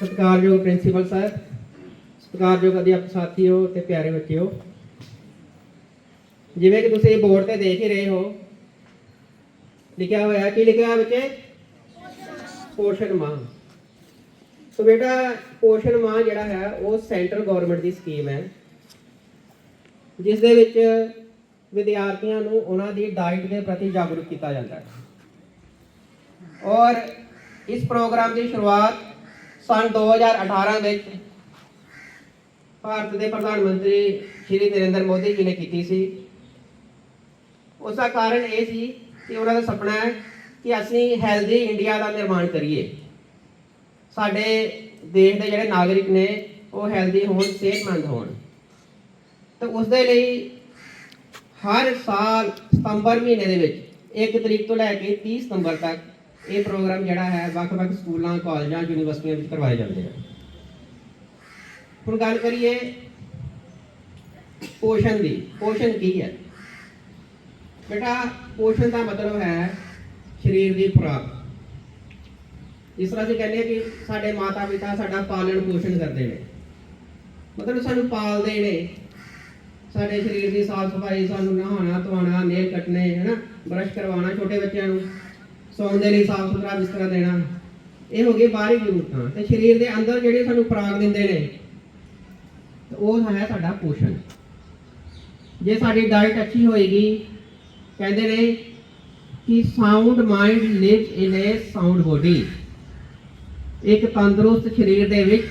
ਸਤਿਕਾਰਯੋਗ ਪ੍ਰਿੰਸੀਪਲ ਸਾਹਿਬ, ਸਤਿਕਾਰਯੋਗ ਅਧਿਆਪਕ ਸਾਥੀਓ ਤੇ ਪਿਆਰੇ ਬੱਚਿਓ, ਜਿਵੇਂ ਕਿ ਤੁਸੀਂ ਬੋਰਡ ਤੇ ਦੇਖ ਹੀ ਰਹੇ ਹੋ, ਲਿਖਿਆ ਹੋਇਆ, ਕੀ ਲਿਖਿਆ ਹੈ ਬੱਚੇ? ਪੋਸ਼ਣ ਮਾਂ ਸੋ ਬੇਟਾ, ਪੋਸ਼ਣ ਮਾਹ ਜਿਹੜਾ ਹੈ, ਉਹ ਸੈਂਟਰਲ ਗਵਰਨਮੈਂਟ ਦੀ ਸਕੀਮ ਹੈ ਜਿਸ ਦੇ ਵਿੱਚ ਵਿਦਿਆਰਥੀਆਂ ਨੂੰ ਉਹਨਾਂ ਦੀ ਡਾਈਟ ਦੇ ਪ੍ਰਤੀ ਜਾਗਰੂਕ ਕੀਤਾ ਜਾਂਦਾ ਹੈ। ਔਰ ਇਸ ਪ੍ਰੋਗਰਾਮ ਦੀ ਸ਼ੁਰੂਆਤ ਸਨ 2018 ਵਿੱਚ ਭਾਰਤ ਦੇ ਪ੍ਰਧਾਨ ਮੰਤਰੀ ਸ਼੍ਰੀ ਨਰਿੰਦਰ ਮੋਦੀ ਜੀ ਨੇ ਕੀਤੀ ਸੀ। ਉਸ ਦਾ ਕਾਰਨ ਇਹ ਸੀ ਕਿ ਉਹਨਾਂ ਦਾ ਸੁਪਨਾ ਹੈ ਕਿ ਅਸੀਂ ਹੈਲਦੀ ਇੰਡੀਆ ਦਾ ਨਿਰਮਾਣ ਕਰੀਏ। ਸਾਡੇ ਦੇਸ਼ ਦੇ ਜਿਹੜੇ ਨਾਗਰਿਕ ਨੇ, ਉਹ ਹੈਲਦੀ ਹੋਣ, ਸਿਹਤਮੰਦ ਹੋਣ। ਤੇ ਉਸ ਦੇ ਲਈ ਹਰ ਸਾਲ ਸਤੰਬਰ ਮਹੀਨੇ ਦੇ ਵਿੱਚ 1 ਤਰੀਕ ਤੋਂ ਲੈ ਕੇ 30 ਸਤੰਬਰ ਤੱਕ ਇਹ ਪ੍ਰੋਗਰਾਮ ਜਿਹੜਾ ਹੈ ਵੱਖ-ਵੱਖ ਸਕੂਲਾਂ, ਕਾਲਜਾਂ, ਯੂਨੀਵਰਸਿਟੀਆਂ ਵਿੱਚ ਕਰਵਾਏ ਜਾਂਦੇ ਆ। ਹੁਣ ਗੱਲ ਕਰੀਏ ਪੋਸ਼ਣ ਦੀ। ਪੋਸ਼ਣ ਕੀ ਹੈ? ਬੇਟਾ ਪੋਸ਼ਣ ਦਾ ਮਤਲਬ ਹੈ ਸਰੀਰ ਦੀ ਖੁਰਾਕ। ਇਸ ਤਰ੍ਹਾਂ ਅਸੀਂ ਕਹਿੰਦੇ ਹਾਂ ਕਿ ਸਾਡੇ ਮਾਤਾ ਪਿਤਾ ਸਾਡਾ ਪਾਲਣ ਪੋਸ਼ਣ ਕਰਦੇ ਨੇ। ਮਤਲਬ ਸਾਨੂੰ ਪਾਲਦੇ ਨੇ। ਸਾਡੇ ਸਰੀਰ ਦੀ ਸਾਫ਼ ਸਫ਼ਾਈ ਸਾਨੂੰ ਨਹਾਉਣਾ ਧੋਣਾ ਨੇਲ ਕੱਟਣੇ ਹੈਨਾ ਬਰਸ਼ ਕਰਵਾਉਣਾ ਛੋਟੇ ਬੱਚਿਆਂ ਨੂੰ। ਸੌਣ ਦੇ ਲਈ ਸਾਫ਼ ਸੁਥਰਾ ਬਿਸਤਰਾ ਦੇਣਾ। ਇਹ ਹੋ ਗਈ ਬਾਹਰੀ ਜ਼ਰੂਰਤਾਂ ਤੇ ਸਰੀਰ ਦੇ ਅੰਦਰ ਜਿਹੜੇ ਸਾਨੂੰ ਖੁਰਾਕ ਦਿੰਦੇ ਨੇ ਉਹ ਹੈ ਸਾਡਾ ਪੋਸ਼ਣ। ਜੇ ਸਾਡੀ ਡਾਈਟ ਅੱਛੀ ਹੋਏਗੀ ਕਹਿੰਦੇ ਨੇ ਕਿ sound mind lives in a sound body ਇੱਕ ਤੰਦਰੁਸਤ ਸਰੀਰ ਦੇ ਵਿੱਚ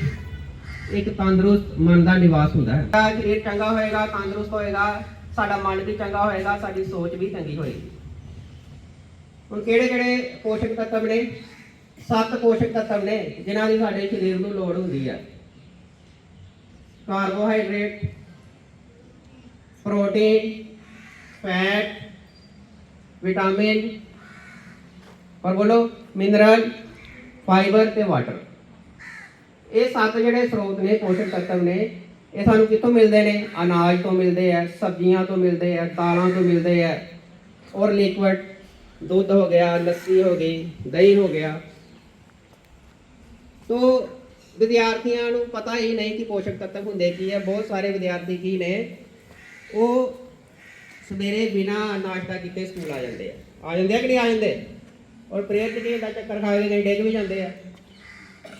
ਇੱਕ ਤੰਦਰੁਸਤ ਮਨ ਦਾ ਨਿਵਾਸ ਹੁੰਦਾ ਹੈ। ਸਰੀਰ ਚੰਗਾ ਹੋਏਗਾ ਤੰਦਰੁਸਤ ਹੋਏਗਾ ਸਾਡਾ ਮਨ ਵੀ ਚੰਗਾ ਹੋਏਗਾ ਸਾਡੀ ਸੋਚ ਵੀ ਚੰਗੀ ਹੋਏਗੀ। ਹੁਣ ਕਿਹੜੇ ਕਿਹੜੇ ਪੋਸ਼ਕ ਤੱਤਵ ਨੇ? ਸੱਤ ਪੋਸ਼ਕ ਤੱਤਵ ਨੇ, ਜਿਨ੍ਹਾਂ ਦੀ ਸਾਡੇ ਸਰੀਰ ਨੂੰ ਲੋੜ ਹੁੰਦੀ ਹੈ ਕਾਰਬੋਹਾਈਡਰੇਟ, ਪ੍ਰੋਟੀਨ, ਫੈਟ, ਵਿਟਾਮਿਨ, ਔਰ ਬੋਲੋ, ਮਿਨਰਲ, ਫਾਈਬਰ ਤੇ ਵਾਟਰ। ਇਹ ਸੱਤ ਜਿਹੜੇ ਸਰੋਤ ਨੇ, ਪੋਸ਼ਕ ਤੱਤਵ ਨੇ, ਇਹ ਸਾਨੂੰ ਕਿੱਥੋਂ ਮਿਲਦੇ ਨੇ? ਅਨਾਜ ਤੋਂ ਮਿਲਦੇ ਆ, ਸਬਜ਼ੀਆਂ ਤੋਂ ਮਿਲਦੇ ਆ, ਦਾਲਾਂ ਤੋਂ ਮਿਲਦੇ ਆ, ਔਰ ਲਿਕਵਿਡ ਦੁੱਧ ਹੋ ਗਿਆ, ਲੱਸੀ ਹੋ ਗਈ, ਦਹੀਂ ਹੋ ਗਿਆ। ਤੋ ਵਿਦਿਆਰਥੀਆਂ ਨੂੰ ਪਤਾ ਹੀ ਨਹੀਂ ਕਿ ਪੋਸ਼ਕ ਤੱਤਵ ਹੁੰਦੇ ਕੀ ਹੈ ਬਹੁਤ ਸਾਰੇ ਵਿਦਿਆਰਥੀ ਕੀ ਨੇ, ਉਹ ਸਵੇਰੇ ਬਿਨਾ ਨਾਸ਼ਤਾ ਕੀਤੇ ਸਕੂਲ ਆ ਜਾਂਦੇ ਆ। ਆ ਜਾਂਦੇ ਆ ਕਿ ਨਹੀਂ ਆ ਜਾਂਦੇ? ਔਰ ਪ੍ਰੇਅਰ ਤੇ ਕੀ ਹੁੰਦਾ, ਚੱਕਰ ਖਾ ਕੇ ਕਈ ਡਿੱਗ ਵੀ ਜਾਂਦੇ ਆ।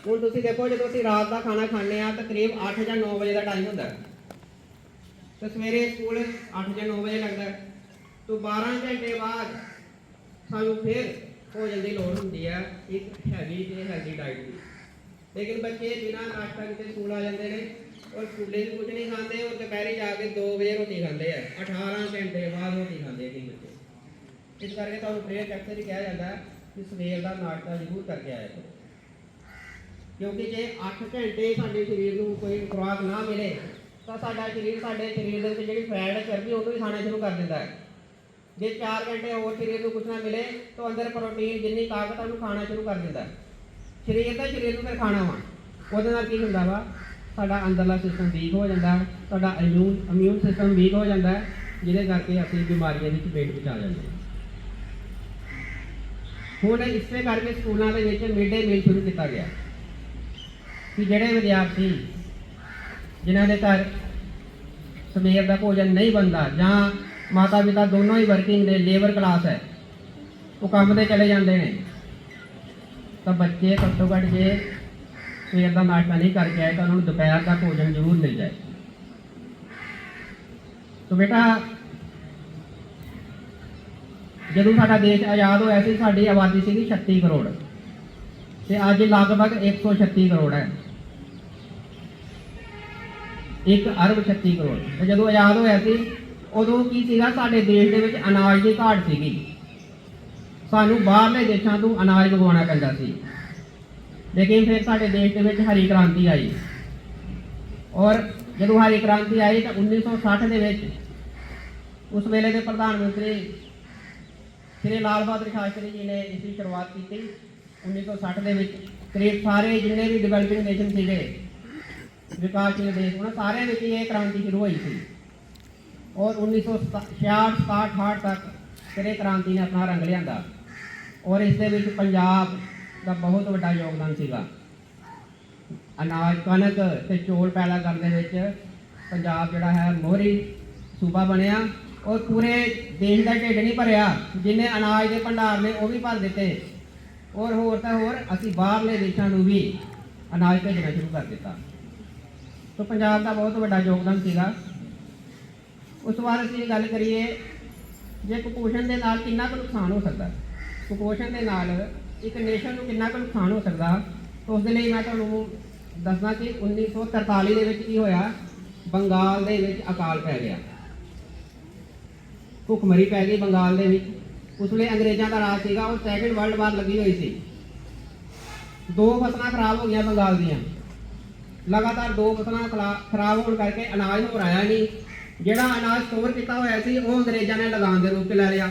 ਹੁਣ ਤੁਸੀਂ ਦੇਖੋ, ਜਦੋਂ ਅਸੀਂ ਰਾਤ ਦਾ ਖਾਣਾ ਖਾਂਦੇ ਆ ਤਕਰੀਬ 8 ਜਾਂ 9 ਵਜੇ ਦਾ ਟਾਈਮ ਹੁੰਦਾ। ਹੈ। ਤੇ ਸਵੇਰੇ ਸਕੂਲ 8 ਜਾਂ 9 ਵਜੇ ਲੱਗਦਾ। ਤੋ ਤੋਂ 12 ਘੰਟੇ ਬਾਅਦ ਸਾਨੂੰ ਫਿਰ ਭੋਜਨ ਦੀ ਲੋੜ ਹੁੰਦੀ ਹੈ ਇੱਕ ਹੈਵੀ ਤੇ ਹੈਲਦੀ ਡਾਈਟ ਦੀ। ਲੇਕਿਨ ਬੱਚੇ ਬਿਨਾਂ ਨਾਸ਼ਤਾ ਕੀਤੇ ਸਕੂਲ ਆ ਜਾਂਦੇ ਨੇ, ਔਰ ਸਕੂਲੇ ਵੀ ਕੁਝ ਨਹੀਂ ਖਾਂਦੇ, ਔਰ ਦੁਪਹਿਰੇ ਜਾ ਕੇ 2 ਵਜੇ ਰੋਟੀ ਖਾਂਦੇ ਆ 18 ਘੰਟੇ ਬਾਅਦ ਰੋਟੀ ਖਾਂਦੇ ਆ ਕਈ ਬੱਚੇ। ਇਸ ਕਰਕੇ ਤੁਹਾਨੂੰ ਪ੍ਰੇਅਰ ਟੈਕਸਟ ਹੀ ਕਿਹਾ ਜਾਂਦਾ ਕਿ ਸਵੇਰ ਦਾ ਨਾਸ਼ਤਾ ਜ਼ਰੂਰ ਕਰਕੇ ਆਇਆ ਕਰੋ। ਕਿਉਂਕਿ ਜੇ 8 ਘੰਟੇ ਸਾਡੇ ਸਰੀਰ ਨੂੰ ਕੋਈ ਖੁਰਾਕ ਨਾ ਮਿਲੇ, ਤਾਂ ਸਾਡਾ ਸਰੀਰ, ਸਾਡੇ ਸਰੀਰ ਦੇ ਵਿੱਚ ਜਿਹੜੀ ਫੈਟ ਹੈ ਚਰਬੀ, ਉਹਨੂੰ ਵੀ ਖਾਣਾ ਸ਼ੁਰੂ ਕਰ ਦਿੰਦਾ ਹੈ। ਜੇ 4 ਘੰਟੇ ਹੋਰ ਸਰੀਰ ਨੂੰ ਕੁਝ ਨਾ ਮਿਲੇ, ਤਾਂ ਅੰਦਰ ਪ੍ਰੋਟੀਨ ਜਿੰਨੀ ਤਾਕਤ ਉਹਨੂੰ ਖਾਣਾ ਸ਼ੁਰੂ ਕਰ ਦਿੰਦਾ। ਸਰੀਰ ਦਾ ਸਰੀਰ ਨੂੰ ਫਿਰ ਖਾਣਾ ਵਾ। ਉਹਦੇ ਨਾਲ ਕੀ ਹੁੰਦਾ ਵਾ? ਸਾਡਾ ਅੰਦਰਲਾ ਸਿਸਟਮ ਵੀਕ ਹੋ ਜਾਂਦਾ ਹੈ ਸਾਡਾ ਇਮਿਊਨ ਇਮਿਊਨ ਸਿਸਟਮ ਵੀਕ ਹੋ ਜਾਂਦਾ, ਜਿਹਦੇ ਕਰਕੇ ਅਸੀਂ ਬਿਮਾਰੀਆਂ ਦੀ ਚਪੇਟ ਵਿੱਚ ਆ ਜਾਂਦੇ ਹਾਂ। ਹੁਣ ਇਸੇ ਕਰਕੇ ਸਕੂਲਾਂ ਦੇ ਵਿੱਚ ਮਿਡ ਡੇ ਮੀਲ ਸ਼ੁਰੂ ਕੀਤਾ ਗਿਆ। ਕਿ ਜਿਹੜੇ ਵਿਦਿਆਰਥੀ, ਜਿਨ੍ਹਾਂ ਦੇ ਘਰ ਸਵੇਰ ਦਾ ਭੋਜਨ ਨਹੀਂ ਬਣਦਾ ਜਾਂ ਮਾਤਾ ਪਿਤਾ ਦੋਨੋਂ ਹੀ ਵਰਕਿੰਗ ਨੇ ਲੇਬਰ ਕਲਾਸ ਹੈ। ਉਹ ਕੰਮ ਤੇ ਚਲੇ ਜਾਂਦੇ ਨੇ। ਤਾਂ ਬੱਚੇ ਘੱਟੋ ਘੱਟ ਜੇ ਸਵੇਰ ਦਾ ਨਾਸ਼ਤਾ ਨਹੀਂ ਕਰਕੇ ਆਏ ਤਾਂ ਉਹਨਾਂ ਨੂੰ ਦੁਪਹਿਰ ਦਾ ਭੋਜਨ ਜ਼ਰੂਰ ਮਿਲ ਜਾਏ। ਤੋ ਬੇਟਾ, ਜਦੋਂ ਸਾਡਾ ਦੇਸ਼ ਆਜ਼ਾਦ ਹੋਇਆ ਸੀ, ਸਾਡੀ ਆਬਾਦੀ ਸੀਗੀ 36 ਕਰੋੜ। ਤੇ ਅੱਜ ਲਗਭਗ 136 ਕਰੋੜ ਹੈ। 1 ਅਰਬ 36 ਕਰੋੜ। ਤੇ ਜਦੋਂ ਆਜ਼ਾਦ ਹੋਇਆ ਸੀ ਉਦੋਂ ਕੀ ਸੀਗਾ, ਸਾਡੇ ਦੇਸ਼ ਦੇ ਵਿੱਚ ਅਨਾਜ ਦੀ ਘਾਟ ਸੀਗੀ। ਸਾਨੂੰ ਬਾਹਰਲੇ ਦੇਸ਼ਾਂ ਤੋਂ ਅਨਾਜ ਮੰਗਵਾਉਣਾ ਪੈਂਦਾ ਸੀ। ਲੇਕਿਨ ਫਿਰ ਸਾਡੇ ਦੇਸ਼ ਦੇ ਵਿੱਚ ਹਰੀ ਕ੍ਰਾਂਤੀ ਆਈ। ਔਰ ਜਦੋਂ ਹਰੀ ਕ੍ਰਾਂਤੀ ਆਈ ਤਾਂ 1960 ਦੇ ਵਿੱਚ ਉਸ ਵੇਲੇ ਦੇ ਪ੍ਰਧਾਨ ਮੰਤਰੀ ਸ਼੍ਰੀ ਲਾਲ ਬਹਾਦਰ ਸ਼ਾਸਤਰੀ ਜੀ ਨੇ ਇਸ ਦੀ ਸ਼ੁਰੂਆਤ ਕੀਤੀ। 1960 ਦੇ ਵਿੱਚ ਕਰੀਬ ਸਾਰੇ ਜਿੰਨੇ ਵੀ ਡਿਵੈਲਪਿੰਗ ਨੇਸ਼ਨ ਸੀਗੇ, ਵਿਕਾਸਸ਼ੀਲ ਦੇਸ਼, ਉਹਨਾਂ ਸਾਰਿਆਂ ਵਿੱਚ ਇਹ ਕ੍ਰਾਂਤੀ ਸ਼ੁਰੂ ਹੋਈ ਸੀ। ਔਰ 1966 67 ਤੱਕ ਕਿਰੇ ਕ੍ਰਾਂਤੀ ਨੇ ਆਪਣਾ ਰੰਗ ਲਿਆਂਦਾ। ਔਰ ਇਸ ਦੇ ਵਿੱਚ ਪੰਜਾਬ ਦਾ ਬਹੁਤ ਵੱਡਾ ਯੋਗਦਾਨ ਸੀਗਾ। ਅਨਾਜ, ਕਣਕ ਤੇ ਚੌਲ ਪੈਦਾ ਕਰਨ ਦੇ ਵਿੱਚ ਪੰਜਾਬ ਜਿਹੜਾ ਹੈ ਮੋਹਰੀ ਸੂਬਾ ਬਣਿਆ। ਔਰ ਪੂਰੇ ਦੇਸ਼ ਦਾ ਢਿੱਡ ਨਹੀਂ ਭਰਿਆ, ਜਿੰਨੇ ਅਨਾਜ ਦੇ ਭੰਡਾਰ ਨੇ ਉਹ ਵੀ ਭਰ ਦਿੱਤੇ। ਔਰ ਹੋਰ ਤਾਂ ਹੋਰ, ਅਸੀਂ ਬਾਹਰਲੇ ਦੇਸ਼ਾਂ ਨੂੰ ਵੀ ਅਨਾਜ ਭੇਜਣਾ ਸ਼ੁਰੂ ਕਰ ਦਿੱਤਾ। ਸੋ ਪੰਜਾਬ ਦਾ ਬਹੁਤ ਵੱਡਾ ਯੋਗਦਾਨ ਸੀਗਾ। ਉਸ ਤੋਂ ਬਾਅਦ ਅਸੀਂ ਗੱਲ ਕਰੀਏ, ਜੇ ਕੁਪੋਸ਼ਣ ਦੇ ਨਾਲ ਕਿੰਨਾ ਕੁ ਨੁਕਸਾਨ ਹੋ ਸਕਦਾ? ਕੁਪੋਸ਼ਣ ਦੇ ਨਾਲ ਇੱਕ ਨੇਸ਼ਨ ਨੂੰ ਕਿੰਨਾ ਕੁ ਨੁਕਸਾਨ ਹੋ ਸਕਦਾ? ਉਸ ਦੇ ਲਈ ਮੈਂ ਤੁਹਾਨੂੰ ਦੱਸਦਾ ਕਿ 1943 ਦੇ ਵਿੱਚ ਕੀ ਹੋਇਆ? ਬੰਗਾਲ ਦੇ ਵਿੱਚ ਅਕਾਲ ਪੈ ਗਿਆ। ਭੁੱਖਮਰੀ ਪੈ ਗਈ ਬੰਗਾਲ ਦੇ ਵਿੱਚ। ਉਸ ਵੇਲੇ ਅੰਗਰੇਜ਼ਾਂ ਦਾ ਰਾਜ ਸੀਗਾ ਉਹ ਸੈਕਿੰਡ ਵਰਲਡ ਵਾਰ ਲੱਗੀ ਹੋਈ ਸੀ। ਦੋ ਫਸਲਾਂ ਖਰਾਬ ਹੋ ਗਈਆਂ ਬੰਗਾਲ ਦੀਆਂ। ਲਗਾਤਾਰ ਦੋ ਫਸਲਾਂ ਖਲਾ- ਖਰਾਬ ਹੋਣ ਕਰਕੇ ਅਨਾਜ ਨੂੰ ਭਰਾਇਆ ਨਹੀਂ। ਜਿਹੜਾ ਅਨਾਜ ਸਟੋਰ ਕੀਤਾ ਹੋਇਆ ਸੀ, ਉਹ ਅੰਗਰੇਜ਼ਾਂ ਨੇ ਲਗਾਨ ਦੇ ਰੂਪ 'ਚ ਲੈ ਲਿਆ।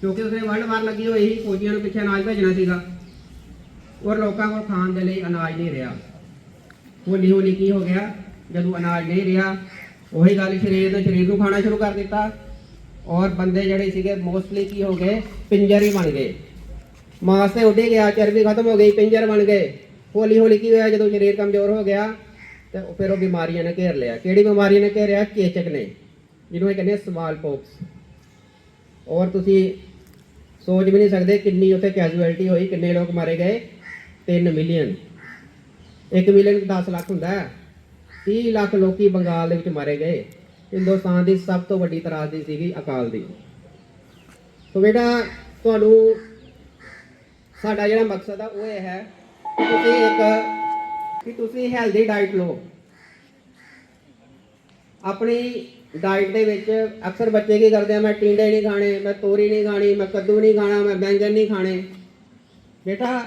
ਕਿਉਂਕਿ ਉਸਨੇ ਵਰਲਡ ਵਾਰ ਲੱਗੀ ਹੋਈ ਸੀ, ਫੌਜੀਆਂ ਨੂੰ ਪਿੱਛੇ ਅਨਾਜ ਭੇਜਣਾ ਸੀਗਾ। ਔਰ ਲੋਕਾਂ ਕੋਲ ਖਾਣ ਦੇ ਲਈ ਅਨਾਜ ਨਹੀਂ ਰਿਹਾ। ਹੌਲੀ ਹੌਲੀ ਕੀ ਹੋ ਗਿਆ? ਜਦੋਂ ਅਨਾਜ ਨਹੀਂ ਰਿਹਾ, ਉਹੀ ਗੱਲ ਸਰੀਰ ਨੇ ਸਰੀਰ ਨੂੰ ਖਾਣਾ ਸ਼ੁਰੂ ਕਰ ਦਿੱਤਾ। ਔਰ ਬੰਦੇ ਜਿਹੜੇ ਸੀਗੇ ਮੋਸਟਲੀ ਕੀ ਹੋ ਗਏ? ਪਿੰਜਰ ਹੀ ਬਣ ਗਏ। ਮਾਸ ਤੇ ਉੱਡੇ ਗਿਆ, ਚਰਬੀ ਖਤਮ ਹੋ ਗਈ, ਪਿੰਜਰ ਬਣ ਗਏ। ਹੌਲੀ ਹੌਲੀ ਕੀ ਹੋਇਆ? ਜਦੋਂ ਸਰੀਰ ਕਮਜ਼ੋਰ ਹੋ ਗਿਆ ਤੇ ਫਿਰ ਉਹ ਬਿਮਾਰੀਆਂ ਨੇ ਘੇਰ ਲਿਆ। ਕਿਹੜੀ ਬਿਮਾਰੀ ਨੇ ਘੇਰਿਆ? ਕੇਚਕ ਨੇ। ਜਿਹਨੂੰ ਇਹ ਕਹਿੰਦੇ ਸਮਾਲ ਪੋਕਸ। ਔਰ ਤੁਸੀਂ ਸੋਚ ਵੀ ਨਹੀਂ ਸਕਦੇ ਕਿੰਨੀ ਉੱਥੇ ਕੈਜੂਅਲਟੀ ਹੋਈ, ਕਿੰਨੇ ਲੋਕ ਮਾਰੇ ਗਏ। 3 ਮਿਲੀਅਨ 1 ਮਿਲੀਅਨ 10 ਲੱਖ ਹੁੰਦਾ ਹੈ। 30 ਲੱਖ ਲੋਕੀ ਬੰਗਾਲ ਦੇ ਵਿੱਚ ਮਾਰੇ ਗਏ। ਹਿੰਦੁਸਤਾਨ ਦੀ ਸਭ ਤੋਂ ਵੱਡੀ ਤਰਾਸਦੀ ਸੀਗੀ ਅਕਾਲ ਦੀ ਸੋ ਬੇਟਾ, ਤੁਹਾਨੂੰ ਸਾਡਾ ਜਿਹੜਾ ਮਕਸਦ ਆ, ਉਹ ਇਹ ਹੈ ਕਿ ਤੁਸੀਂ ਇੱਕ ਕਿ ਤੁਸੀਂ ਹੈਲਦੀ ਡਾਈਟ ਲਓ। ਆਪਣੀ ਡਾਈਟ ਦੇ ਵਿੱਚ ਅਕਸਰ ਬੱਚੇ ਕੀ ਕਰਦੇ ਆ, ਮੈਂ ਟਿੰਡੇ ਨਹੀਂ ਖਾਣੇ, ਮੈਂ ਤੋਰੀ ਨਹੀਂ ਖਾਣੀ, ਮੈਂ ਕੱਦੂ ਨਹੀਂ ਖਾਣਾ, ਮੈਂ ਬੈਂਗਣ ਨਹੀਂ ਖਾਣੇ। ਬੇਟਾ,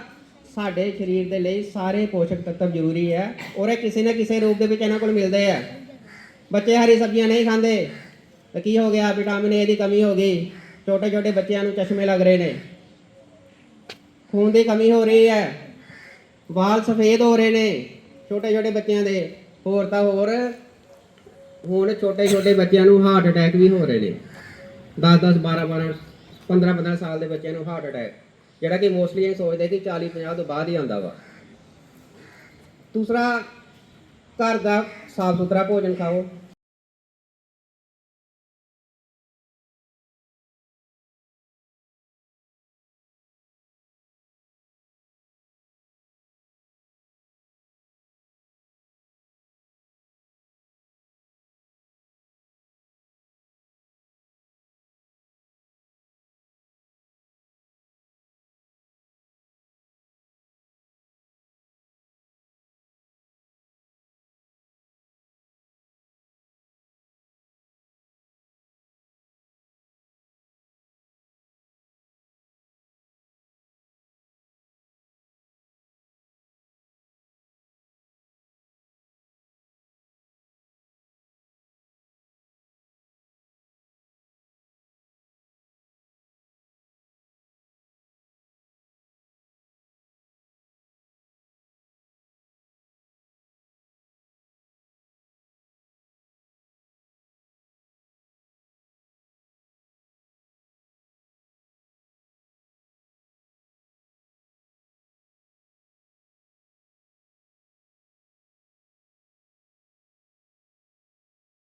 ਸਾਡੇ ਸਰੀਰ ਦੇ ਲਈ ਸਾਰੇ ਪੋਸ਼ਕ ਤੱਤਵ ਜ਼ਰੂਰੀ ਹੈ ਔਰ ਇਹ ਕਿਸੇ ਨਾ ਕਿਸੇ ਰੂਪ ਦੇ ਵਿੱਚ ਇਹਨਾਂ ਕੋਲ ਮਿਲਦੇ ਆ। ਬੱਚੇ ਹਰੀ ਸਬਜ਼ੀਆਂ ਨਹੀਂ ਖਾਂਦੇ ਤਾਂ ਕੀ ਹੋ ਗਿਆ? ਵਿਟਾਮਿਨ ਏ ਦੀ ਕਮੀ ਹੋ ਗਈ। ਛੋਟੇ ਛੋਟੇ ਬੱਚਿਆਂ ਨੂੰ ਚਸ਼ਮੇ ਲੱਗ ਰਹੇ ਨੇ। ਖੂਨ ਦੀ ਕਮੀ ਹੋ ਰਹੀ ਹੈ। ਵਾਲ ਸਫੇਦ ਹੋ ਰਹੇ ਨੇ, ਛੋਟੇ ਛੋਟੇ ਬੱਚਿਆਂ ਦੇ। ਹੋਰ ਤਾਂ ਹੋਰ, ਹੁਣ ਛੋਟੇ ਛੋਟੇ ਬੱਚਿਆਂ ਨੂੰ ਹਾਰਟ ਅਟੈਕ ਵੀ ਹੋ ਰਹੇ ਨੇ। 10 10 12 12 15 15 ਸਾਲ ਦੇ ਬੱਚਿਆਂ ਨੂੰ ਹਾਰਟ ਅਟੈਕ ਜਿਹੜਾ ਕਿ ਮੋਸਟਲੀ ਇਹ ਸੋਚਦੇ ਕਿ 40 50 ਤੋਂ ਬਾਅਦ ਹੀ ਆਉਂਦਾ ਵਾ। ਦੂਸਰਾ, ਘਰ ਦਾ ਸਾਫ਼ ਸੁਥਰਾ ਭੋਜਨ ਖਾਓ।